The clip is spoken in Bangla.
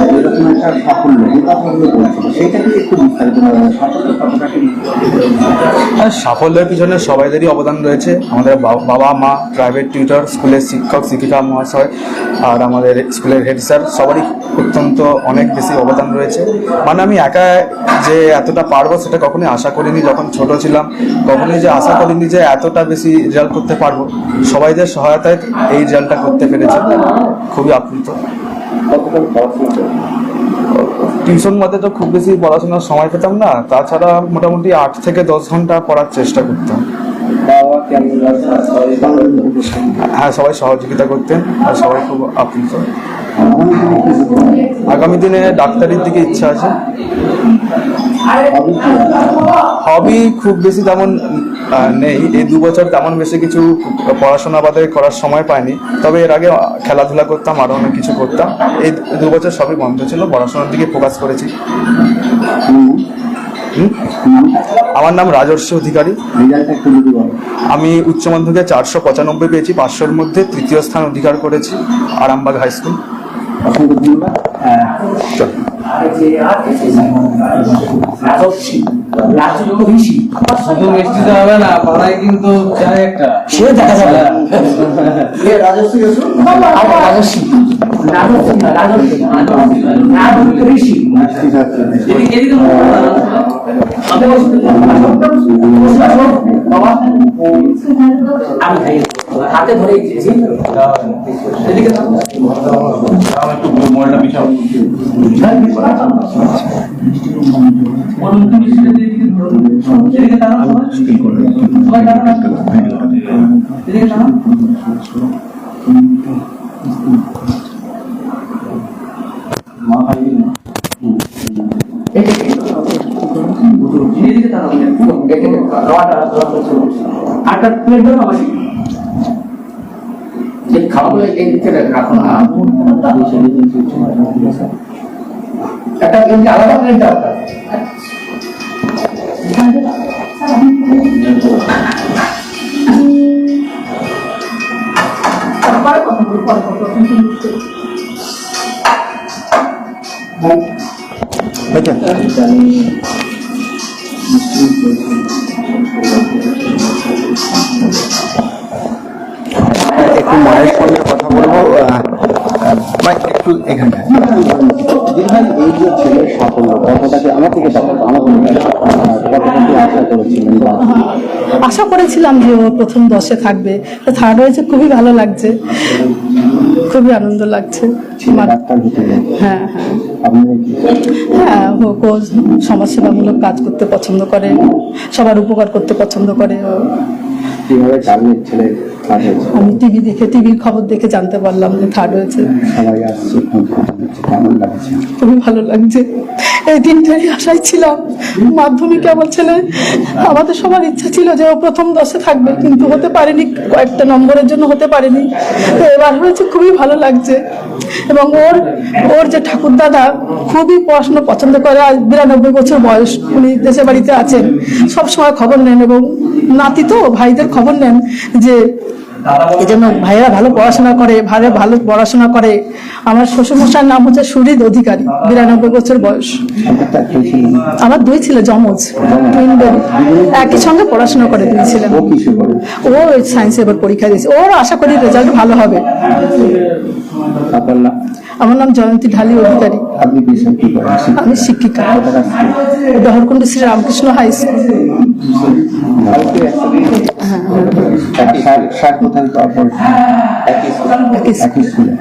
এরকম একটা সাফল্য বলছিল সেইটাকে একটু বিস্তারিত সাফল্য কতটা সাফল্যের পিছনে সবাইদেরই অবদান রয়েছে। আমাদের বাবা, মা প্রাইভেট টিউটর স্কুলের শিক্ষক, শিক্ষিকা, মহাশয়, আর আমাদের স্কুলের হেড স্যার সবারই অত্যন্ত অনেক বেশি অবদান রয়েছে। মানে আমি একা যে এতটা পারব সেটা কখনোই আশা করিনি। যখন ছোট ছিলাম, কখনোই যে আশা করিনি যে এতটা বেশি রেজাল্ট করতে পারব। সবাইদের সহায়তায় এই রেজাল্টটা করতে পেরেছি, খুবই আপ্লুত। পড়াশোনা টিউশন মধ্যে তো খুব বেশি পড়াশোনার সময় পেতাম না তাছাড়া মোটামুটি আট থেকে দশ ঘণ্টা পড়ার চেষ্টা করতাম? হ্যাঁ সবাই সহযোগিতা করতেন আর সবাই খুব আপ্লুত। আগামী দিনে কি আগামী দিনে ডাক্তারির দিকে ইচ্ছা আছে। হবি খুব বেশি তেমন নেই। এই দু বছর তেমন বেশি কিছু পড়াশোনা বাদে করার সময় পাইনি। তবে এর আগে খেলাধুলা করতাম আরও অনেক কিছু করতাম। এই দু বছর সবই বন্ধ ছিল পড়াশোনার দিকে ফোকাস করেছি? আমার নাম রাজর্ষি অধিকারী। আমি উচ্চ মাধ্যমিকে চারশো পঁচানব্বই পেয়েছি পাঁচশোর মধ্যে তৃতীয় স্থান অধিকার করেছি আরামবাগ হাই স্কুল। অসংখ্য ধন্যবাদ রাজস্বী ঋষি শুধু মিষ্টিতে হবে না পাড়ায় কিন্তু চাই একটা সে দেখা যাবে রাজস্বী রাজস্বী হাতে ধরে এদিকে একটু পিছাও ওর মুখে দিন। এদিকে তাকাও। আটটা প্লেট আমার রাখো না। একটা এমনি আলাদা প্লেট দাও একটু মায়ের সঙ্গে কথা বলব একটু এখানে ছেলের সাফল্য কতটাকে আমার থেকে আমার আশা করেছিলেন আশা করেছিলাম যে ও প্রথম দশে থাকবে। থার্ড হয়েছে খুবই ভালো লাগছে। খুবই আনন্দ লাগছে। হ্যাঁ হ্যাঁ। হ্যাঁ ও- সমাজসেবামূলক কাজ করতে পছন্দ করে সবার উপকার করতে পছন্দ করে ও। আমি টিভি দেখে টিভির খবর দেখে জানতে পারলাম যে থার্ড হয়েছে। খুবই ভালো লাগছে। এই দিনটাই আশায় ছিলাম, মাধ্যমিকে আমার ছেলে, আমাদের সবার ইচ্ছা ছিল যে ও প্রথম দশে থাকবে, কিন্তু হতে পারেনি, কয়েকটা নম্বরের জন্য হতে পারেনি। তো এবার হয়েছে, খুবই ভালো লাগছে। এবং ওর ওর যে ঠাকুর দাদা খুবই পড়াশোনা পছন্দ করে, আজ বিরানব্বই বছর বয়স, উনি দেশের বাড়িতে আছেন। সবসময় খবর নেন, এবং নাতি তো, ভাইদের খবর নেন যে এই জন্য ভাইয়েরা ভালো পড়াশোনা করে ভাইরা ভালো পড়াশোনা করে। আমার শ্বশুরমশার নাম হচ্ছে সুরিদ অধিকারী বিরানব্বই বছর বয়স। আমার দুই ছিল টুইন বেবি একই সঙ্গে পড়াশোনা করে দুই ছিলেন ও সায়েন্সে এবার পরীক্ষা দিয়েছে। ওর আশা করি রেজাল্ট ভালো হবে। আপনার নাম? আমার নাম জয়ন্তী ঢালি অধিকারী। আপনি পেশা কি করেন? আমি শিক্ষিকা। Daharkunda Shri Ramakrishna high school. কোথায় একই স্কুলে। একই স্কুলে।